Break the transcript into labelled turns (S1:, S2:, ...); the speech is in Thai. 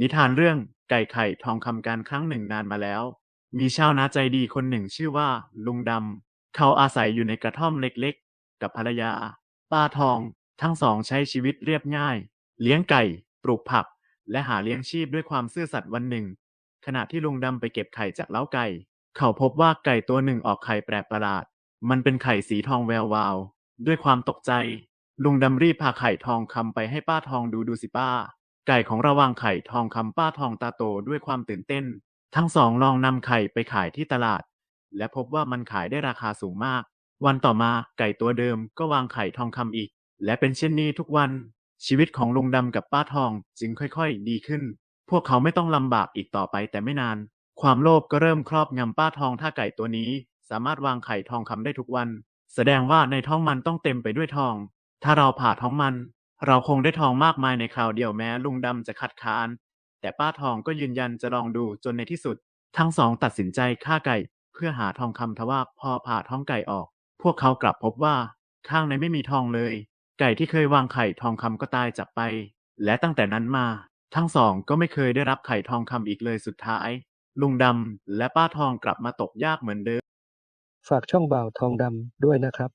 S1: นิทานเรื่องไก่ไข่ทองคำการครั้งหนึ่งนานมาแล้ว มีชาวนาใจดีคนหนึ่งชื่อว่า ลุงดำ เขาอาศัยอยู่ในกระท่อมเล็กๆ กับภรรยา ป้าทอง ทั้งสองใช้ชีวิตเรียบง่าย เลี้ยงไก่ ปลูกผัก และหาเลี้ยงชีพด้วยความซื่อสัตย์วันหนึ่ง ขณะที่ลุงดำไปเก็บไข่จากเล้าไก่ เขาพบว่าไก่ตัวหนึ่งออกไข่แปลกประหลาด มันเป็นไข่สีทองแวววาว ด้วยความตกใจ ลุงดำรีบพาไข่ทองคำไปให้ป้าทองดูดูสิป้า ไก่ของเราวางไข่ทองคำป้าทองตาโตด้วยความตื่นเต้น ทั้งสองลองนำไข่ไปขายที่ตลาด และพบว่ามันขายได้ราคาสูงมาก วันต่อมาไก่ตัวเดิมก็วางไข่ทองคำอีก และเป็นเช่นนี้ทุกวัน ชีวิตของลุงดำกับป้าทองจึงค่อยๆ ดีขึ้น พวกเขาไม่ต้องลำบากอีกต่อไปแต่ไม่นาน ความโลภก็เริ่มครอบงำป้าทองถ้าไก่ตัวนี้ สามารถวางไข่ทองคำได้ทุกวัน แสดงว่าในท้องมันต้องเต็มไปด้วยทอง ถ้าเราผ่าท้องมัน เราคงได้ทองมากมายในคราวเดียวแม้ลุงดำจะคัดค้าน แต่ป้าทองก็ยืนยันจะลองดูจนในที่สุด ทั้งสองตัดสินใจฆ่าไก่ เพื่อหาทองคำทว่าพอผ่าท้องไก่ออก พวกเขากลับพบว่า ข้างในไม่มีทองเลย ไก่ที่เคยวางไข่ทองคำก็ตายจากไป และตั้งแต่นั้นมา ทั้งสองก็ไม่เคยได้รับไข่ทองคำอีกเลยสุดท้าย ลุงดำและป้าทองกลับมาตกยากเหมือนเดิม
S2: ฝากช่องบ่าวทองดำด้วยนะครับ